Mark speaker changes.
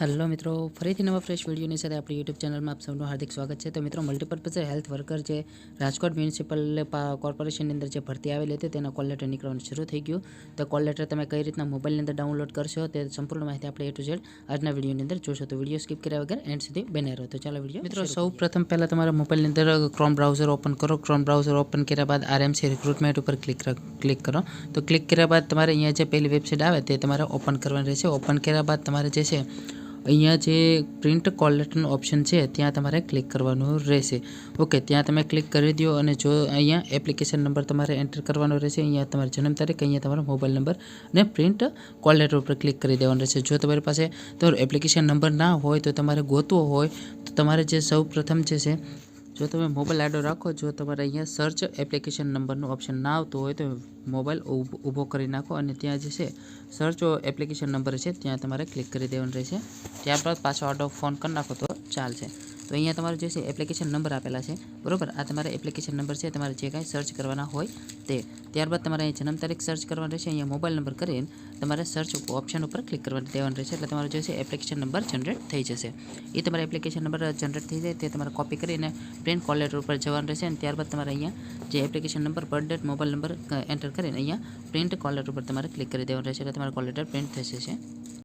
Speaker 1: Hello મિત્રો ફરીથી નવા ફ્રેશ વિડીયોની સાથે આપણી યુટ્યુબ ચેનલમાં આપ સૌનું હાર્દિક સ્વાગત છે. તો મિત્રો મલ્ટીપર્પઝ હેલ્થ વર્કર જે રાજકોટ મ્યુનિસિપલ કોર્પોરેશનની અંદર જે ભરતી આવેલી હતી તેના કોલ લેટર નીકળવાનું શરૂ થઈ ગયું. તો કોલ લેટર તમે કઈ રીતના મોબાઈલની અંદર ડાઉનલોડ કરશો તે સંપૂર્ણ માહિતી આપણે એ ટુ ઝેડ આજના વિડીયોની અંદર જોશો. તો વીડિયો સ્કીપ કર્યા વગર એન્ડ સુધી બને રહો. તો ચાલો વીડિયો મિત્રો સૌ પ્રથમ પહેલાં તમારા મોબાઈલની અંદર ક્રોમ બ્રાઉઝર ઓપન કરો. ક્રોમ બ્રાઉઝર ઓપન કર્યા બાદ આરએમસી રિક્રુટમેન્ટ ઉપર ક્લિક ક્લિક કરો. તો ક્લિક કર્યા બાદ તમારે અહીંયા જે પહેલી વેબસાઇટ આવે તે તમારે ઓપન કરવાની રહેશે. ઓપન કર્યા બાદ તમારે જે છે અહીંયા જે પ્રિન્ટ કોલ લેટરનું ઓપ્શન છે, ત્યાં તમારે ક્લિક કરવાનું રહેશે. ઓકે ત્યાં તમે ક્લિક કરી દો અને જો અહીંયા એપ્લિકેશન નંબર તમારે એન્ટર કરવાનો રહેશે, અહીંયા તમારી જન્મ તારીખ, અહીંયા તમારો મોબાઈલ નંબર અને પ્રિન્ટ કોલ ઉપર ક્લિક કરી દેવાનું રહેશે. જો તમારી પાસે તમારો એપ્લિકેશન નંબર ના હોય, તો તમારે ગોતવો હોય, તો તમારે જે સૌ પ્રથમ જે છે જો તમે મોબાઈલ આડો રાખો, જો તમારે અહીંયા સર્ચ એપ્લિકેશન નંબરનું ઓપ્શન ના આવતું હોય તો મોબાઈલ ઊભ- કરી નાખો અને ત્યાં જે છે સર્ચ એપ્લિકેશન નંબર છે, ત્યાં તમારે ક્લિક કરી દેવાનું રહેશે. ત્યારબાદ પાછો આડો ફોન કરી નાખો તો ચાલશે. તો અહીંયા તમારું જે છે એપ્લિકેશન નંબર આપેલા છે, બરાબર? આ તમારે એપ્લિકેશન નંબર છે, તમારે જે કાંઈ સર્ચ કરવાના હોય તે. ત્યારબાદ તમારે અહીં જન્મ તારીખ સર્ચ કરવાનું રહેશે, અહીંયા મોબાઈલ નંબર કરીને તમારે સર્ચ ઓપ્શન ઉપર ક્લિક કરવા દેવાનું રહેશે, એટલે તમારો જે છે એપ્લિકેશન નંબર જનરેટ થઈ જશે. એ તમારે એપ્લિકેશન નંબર જનરેટ થઈ જાય, તે તમારે કોપી કરીને પ્રિન્ટ કોલ લેટર ઉપર જવાનું રહેશે અને ત્યારબાદ તમારે અહીંયા જે એપ્લિકેશન નંબર પર ડેટ મોબાઈલ નંબર એન્ટર કરીને અહીંયા પ્રિન્ટ કોલ લેટર ઉપર તમારે ક્લિક કરી દેવાનું રહેશે, એટલે તમારે કોલ લેટર પ્રિન્ટ થશે છે